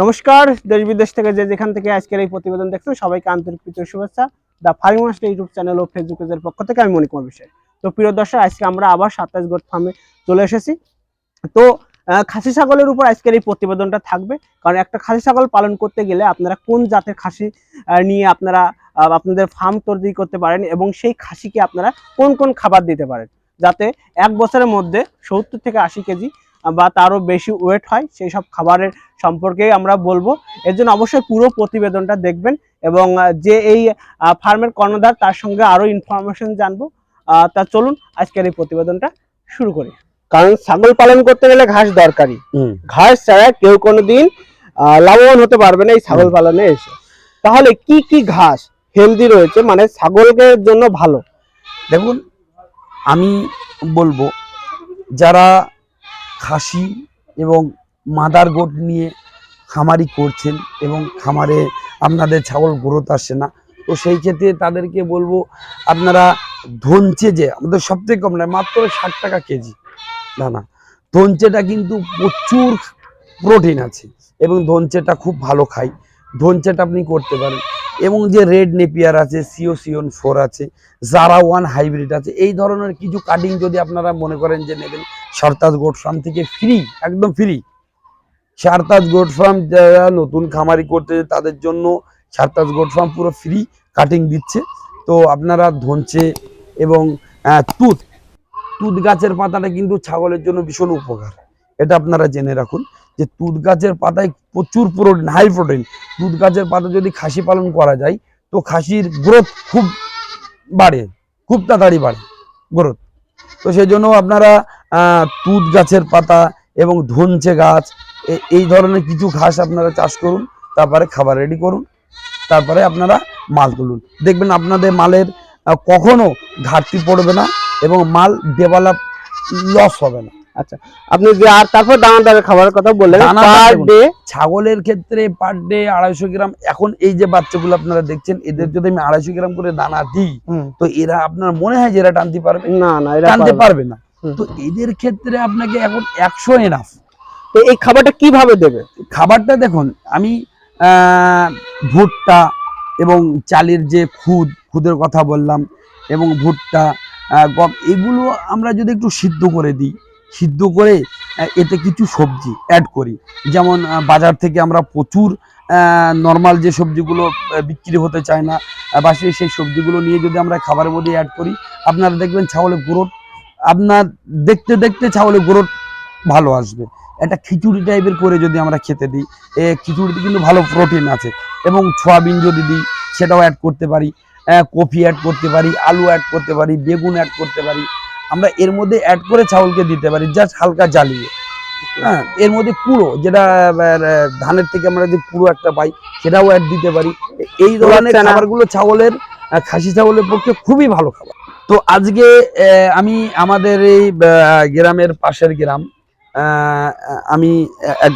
নমস্কার, দেশ বিদেশ থেকে যে যেখান থেকে আজকের এই প্রতিবেদন দেখছেন, সবাইকে আন্তরিক প্রীতীয় শুভেচ্ছা। The Farming Master YouTube channel O Facebook পেজের পক্ষ থেকে আমি মণিকুমার বিষয় তো প্রিয় দর্শক, আজকে আমরা আবার সাতাশ গোট ফার্মে চলে এসেছি। তো খাসি ছাগলের উপর আজকের এই প্রতিবেদনটা থাকবে। কারণ একটা খাসি ছাগল পালন করতে গেলে আপনারা কোন জাতের খাসি নিয়ে আপনারা আপনাদের ফার্ম তৈরি করতে পারেন এবং সেই খাসিকে আপনারা কোন কোন খাবার দিতে পারেন? যাতে এক বছরের মধ্যে সত্তর থেকে আশি কেজি বা তারও বেশি ওয়েট হয় সেই সব খাবারের সম্পর্কেই আমরা বলব। এর জন্য অবশ্যই পুরো প্রতিবেদনটা দেখবেন এবং যে এই ফার্মের কর্ণধার তার সঙ্গে আরও ইনফরমেশন জানব। তা চলুন আজকের এই প্রতিবেদনটা শুরু করি। কারণ ছাগল পালন করতে গেলে ঘাস দরকারি। ঘাস ছাড়া কেউ কোনোদিন আহ, লাভবান হতে পারবে না এই ছাগল পালনে এসে। তাহলে কি কি ঘাস হেলদি রয়েছে? মানে ছাগলের জন্য ভালো। দেখুন আমি বলব যারা খাসি এবং মাদার গোট নিয়ে খামারি করছেন এবং খামারে আপনাদের ছাগল গ্রোথ আসছে না। তো সেই ক্ষেত্রে তাদেরকে বলব, আপনারা ধনচে যে, আমাদের সব থেকে কম নয়, মাত্র ষাট টাকা কেজি, না না, ধনচেটা কিন্তু প্রচুর প্রোটিন আছে এবং ধনচেটা খুব ভালো খাই। ধনচেটা আপনি করতে পারেন। এবং যে রেড নেপিয়ার আছে, সিও সিওন ফোর আছে, জারা ওয়ান হাইব্রিড আছে, এই ধরনের কিছু কাটিং যদি আপনারা মনে করেন যে নেবেন, সারতাজ গোট ফার্ম থেকে ফ্রি একদম ফ্রি সারতাজ গোট ফার্ম যারা নতুন খামারি করতে তাদের জন্য সারতাজ গোট ফার্ম পুরো ফ্রি কাটিং দিচ্ছে। তো আপনারা ধনচে এবং তুত তুত গাছের পাতাটা কিন্তু ছাগলের জন্য ভীষণ উপকার। এটা আপনারা জেনে রাখুন যে তুত গাছের পাতায় প্রচুর প্রোটিন হাই প্রোটিন দুধ গাছের পাতা যদি খাসি পালন করা যায়, তো খাসির গ্রোথ খুব বাড়ে, খুব তাড়াতাড়ি বাড়ে গ্রোথ তো সেই জন্য আপনারা তুত গাছের পাতা এবং ধনচে গাছ এই ধরনের কিছু ঘাস আপনারা চাষ করুন, তারপরে খাবার রেডি করুন, তারপরে আপনারা মাল তুলুন। দেখবেন আপনাদের মালের কখনো ঘাটতি পড়বে না এবং মাল ডেভেলপ লস হবে না। আপনি যে আর তারপর দানাদারের খাবারের কথা বললেন পার ডে ছাগলের ক্ষেত্রে পার ডে আড়াইশো গ্রাম এখন এই যে বাচ্চাগুলো আপনারা দেখছেন এদের যদি আমি আড়াইশো গ্রাম করে দানা দিই তো এরা আপনার মনে হয় যে এরা টানতে পারবে? না না এটা টানতে পারবে না। তো এদের ক্ষেত্রে আপনাকে এখন একশো এনাফ তো এই খাবারটা কীভাবে দেবে? খাবারটা দেখুন আমি আহ, ভুট্টা এবং চালের যে খুদ খুদের কথা বললাম এবং ভুট্টা গম এগুলো আমরা যদি একটু সিদ্ধ করে দিই সিদ্ধ করে এতে কিছু সবজি অ্যাড করি। যেমন বাজার থেকে আমরা প্রচুর নর্মাল যে সবজিগুলো বিক্রি হতে চায় না বা সেই সবজিগুলো নিয়ে যদি আমরা খাবারের মধ্যে অ্যাড করি, আপনারা দেখবেন ছাগলের গ্রোথ, আপনার দেখতে দেখতে ছাগলের গ্রোথ ভালো আসবে। একটা খিচুড়ি টাইপের করে যদি আমরা খেতে দিই, এ খিচুড়িতে কিন্তু ভালো প্রোটিন আছে। এবং সোয়াবিন যদি দিই, সেটাও অ্যাড করতে পারি কফি অ্যাড করতে পারি, আলু অ্যাড করতে পারি, বেগুন অ্যাড করতে পারি আমরা এর মধ্যে অ্যাড করে চাউলকে দিতে পারি জাস্ট হালকা জ্বালিয়ে। হ্যাঁ এর মধ্যে কুড়ো যেটা ধানের থেকে আমরা যে কুড়ো একটা পাই সেটাও অ্যাড দিতে পারি। এই ধরনের খাবারগুলো ছাগলের আহ, খাসি ছাগলের পক্ষে খুবই ভালো খাবার। তো আজকে আমি আমাদের এই গ্রামের পাশের গ্রাম আহ, আমি এক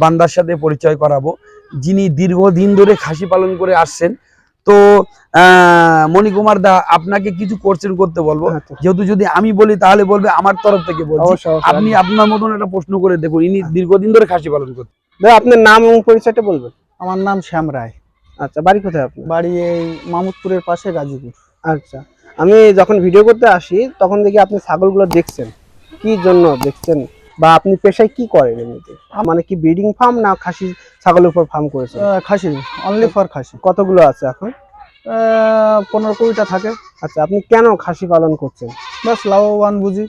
বান্দার সাথে পরিচয় করাবো যিনি দীর্ঘদিন ধরে খাসি পালন করে আসছেন। তো আহ, মণিকুমার দা আপনাকে কিছু কোশ্চেন করতে বলব। আচ্ছা। যেহেতু যদি আমি বলি তাহলে বলবে আমার তরফ থেকে বলছি। আপনি আপনার মতন একটা প্রশ্ন করে দেখুন ইনি দীর্ঘদিন ধরে খাসি পালন করতে আপনার নাম এবং পরিচয়টা বলবেন। আমার নাম শ্যাম রায়। আচ্ছা বাড়ি কোথায় আপনার? বাড়ি এই মামুদপুরের পাশে গাজীপুর। আচ্ছা আমি যখন ভিডিও করতে আসি তখন দেখি আপনি ছাগলগুলো দেখছেন। কি জন্য দেখছেন? বা আপনি পেশায় কি করেন এমনিতে? মানে কি ব্রিডিং ফার্ম না খাসি ছাগলের উপর ফার্ম করেছেন? খাসি অনলি ফর খাসি। কতগুলো আছে এখন? পনেরো কুড়িটা থাকে। আচ্ছা আপনি কেন খাসি পালন করছেন? বাস লাভবান বুঝি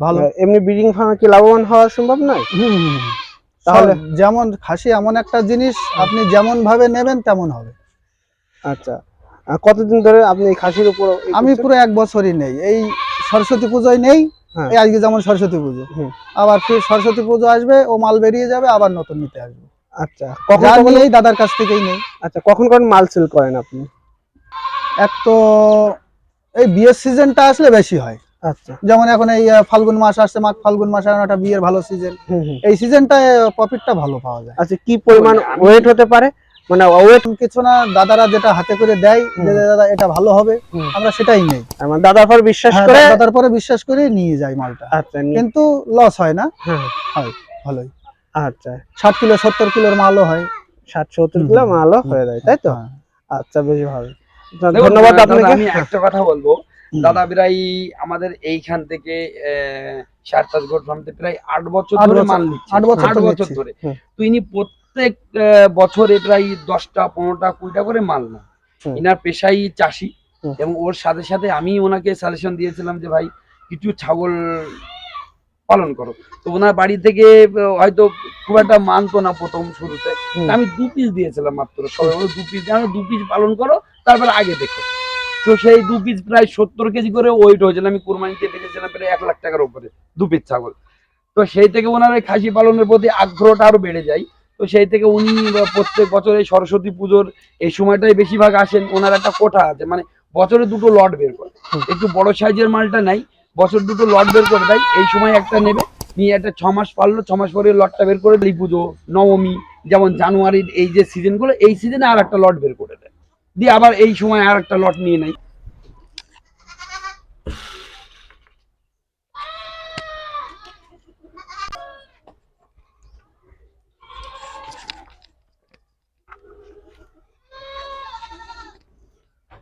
ভালো। এমনি ব্রিডিং ফার্মে কি লাভবান হওয়া সম্ভব নয়। তাহলে যেমন খাসি এমন একটা জিনিস আপনি যেমন ভাবে নেবেন তেমন হবে। আচ্ছা কতদিন ধরে আপনি এই খাসির উপর আমি পুরো এক বছরই নেই। এই সরস্বতী পুজোয় নেই আজকে যেমন সরস্বতী পুজো। আবার ফির সরস্বতী পুজো আসবে ও মাল বেরিয়ে যাবে আবার নতুন নিতে আসবে। আচ্ছা। কখন যা কখন নিয়ে এই দাদার কাছ থেকেই নেই। আচ্ছা কখন কখন মাল সেল করেন আপনি? এক তো এই বিয়ের সিজনটা আসলে বেশি হয়। আচ্ছা। যেমন এখন এই ফাল্গুন মাস আসছে মাঘ ফাল্গুন মাস এখন একটা বিয়ের ভালো সিজন এই সিজনটায় প্রফিটটা ভালো পাওয়া যায়। আচ্ছা কি পরিমাণ ওয়েট হতে পারে? মানে ওয়েট কিছু না দাদারা যেটা হাতে করে দেয় যে দাদা এটা ভালো হবে আমরা সেটাই নেই। আমার দাদার পর বিশ্বাস হ্যাঁ, করে দাদার পরে বিশ্বাস করে নিয়ে যাই মালটা। আচ্ছা কিন্তু লস হয় না। হ্যাঁ। ভালোই। আচ্ছা। ষাট কিলো সত্তর কিলোর মালও হয়। ষাট সত্তর কিলো মালও হয়ে যায় তাই তো? হ্যাঁ। আচ্ছা বেশ ভালো। ধন্যবাদ আপনাকে। আমি একটা কথা বলব। দাদা প্রায় আমাদের এইখান থেকে সারতাস গোট ফার্মতে প্রায় আট বছর ধরে মাল নিচ্ছে। আট বছর আট বছর ধরে। হুম। তো ইনি প্রত্যেক বছরে প্রায় দশটা পনেরোটা কুড়িটা করে মাল না। ইনার পেশাই চাষি এবং ওর সাথে সাথে আমি ওনাকে সাজেশন দিয়েছিলাম যে ভাই কিছু ছাগল পালন করো। তো ওনার বাড়ি থেকে হয়তো খুব একটা মানতো না প্রথম শুরুতে। আমি দু পিস দিয়েছিলাম মাত্র সবাই দু পিস জানো দু পিস পালন করো তারপরে আগে দেখো। তো সেই দু পিস প্রায় সত্তর কেজি করে ওয়েট হয়েছিল। আমি কুরবানিতে বেঁচেছিলাম প্রায় এক লাখ টাকার উপরে দু পিস ছাগল। তো সেই থেকে ওনার খাসি পালনের প্রতি আগ্রহটা আরও বেড়ে যায়। তো সেই থেকে উনি প্রত্যেক বছরে সরস্বতী পুজোর এই সময়টাই বেশিরভাগ আসেন। ওনার একটা কোঠা আছে মানে বছরে দুটো লট বের করে। একটু বড় সাইজের মালটা নাই, বছর দুটো লট বের করে দেয়। এই সময় একটা নেবে, নিয়ে একটা ছ মাস পারল, ছ মাস পরে লটটা বের করে দেয়। পুজো, নবমী, যেমন জানুয়ারির এই যে সিজনগুলো এই সিজনে আর একটা লট বের করে দেয়। দিয়ে আবার এই সময় আর একটা লট নিয়ে নেয়।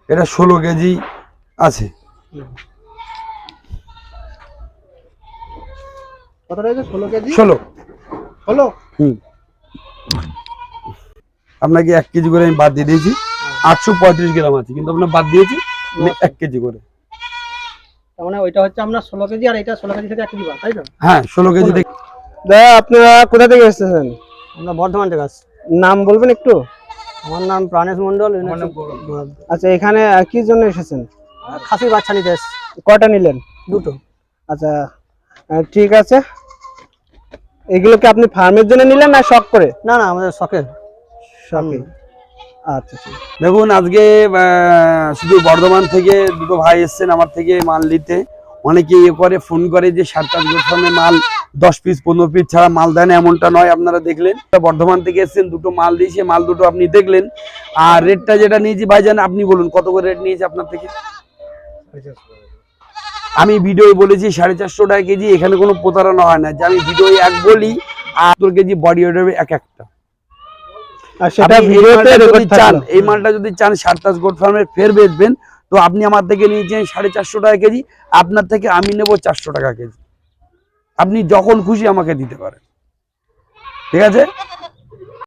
এটা ষোলো কেজি আছে। কত ষোলো কেজি? ষোলো। হুম। আপনাকে এক কেজি করে আমি বাদ দিয়ে দিয়েছি। আটশো পঁয়ত্রিশ গ্রাম আছে কিন্তু আপনার বাদ দিয়েছি এক কেজি করে। তার মানে ওইটা হচ্ছে আপনার ষোলো কেজি আর এটা ষোলো কেজি থেকে এক কেজি তাই তো? হ্যাঁ ষোলো কেজি থেকে দাদা আপনারা কোথা থেকে এসেছেন? আমরা বর্ধমান থেকে আসছি। নাম বলবেন একটু? আমার নাম প্রাণেশ মন্ডল। আচ্ছা এখানে কি জন্য এসেছেন? খাসি বাচ্চা নিতে কটা নিলেন? দুটো। আচ্ছা ঠিক আছে। এগুলো কি আপনি ফার্মের জন্য নিলেন না শখ করে? না না আমাদের শখের। শখে আচ্ছা দেখুন আজকে শুধু বর্ধমান থেকে দুটো ভাই এসছেন আমার থেকে মাল নিতে। অনেকে ইয়ে করে ফোন করে যে সাতটা গোছানে মাল দশ পিস পনেরো পিস ছাড়া মাল দেয় না এমনটা নয় আপনারা দেখলেন। বর্ধমান থেকে এসছেন দুটো মাল দিয়েছে মাল দুটো আপনি দেখলেন। আর রেটটা যেটা নিয়েছি ভাইজান আপনি বলুন কত করে রেট নিয়েছে আপনার থেকে? আমি ভিডিও বলেছি সাড়ে চারশো টাকা কেজি এখানে কোনো প্রতারণা হয় না। যে আমি ভিডিও এক বলি আর তোর কেজি বডি ওয়েট এক একটা। চান এই মালটা যদি চান ফার্মের ফের বেচবেন। তো আপনি আমার থেকে নিয়েছেন সাড়ে চারশো টাকা কেজি আপনার থেকে আমি নেব চারশো টাকা কেজি। আপনি যখন খুশি আমাকে দিতে পারেন। ঠিক আছে?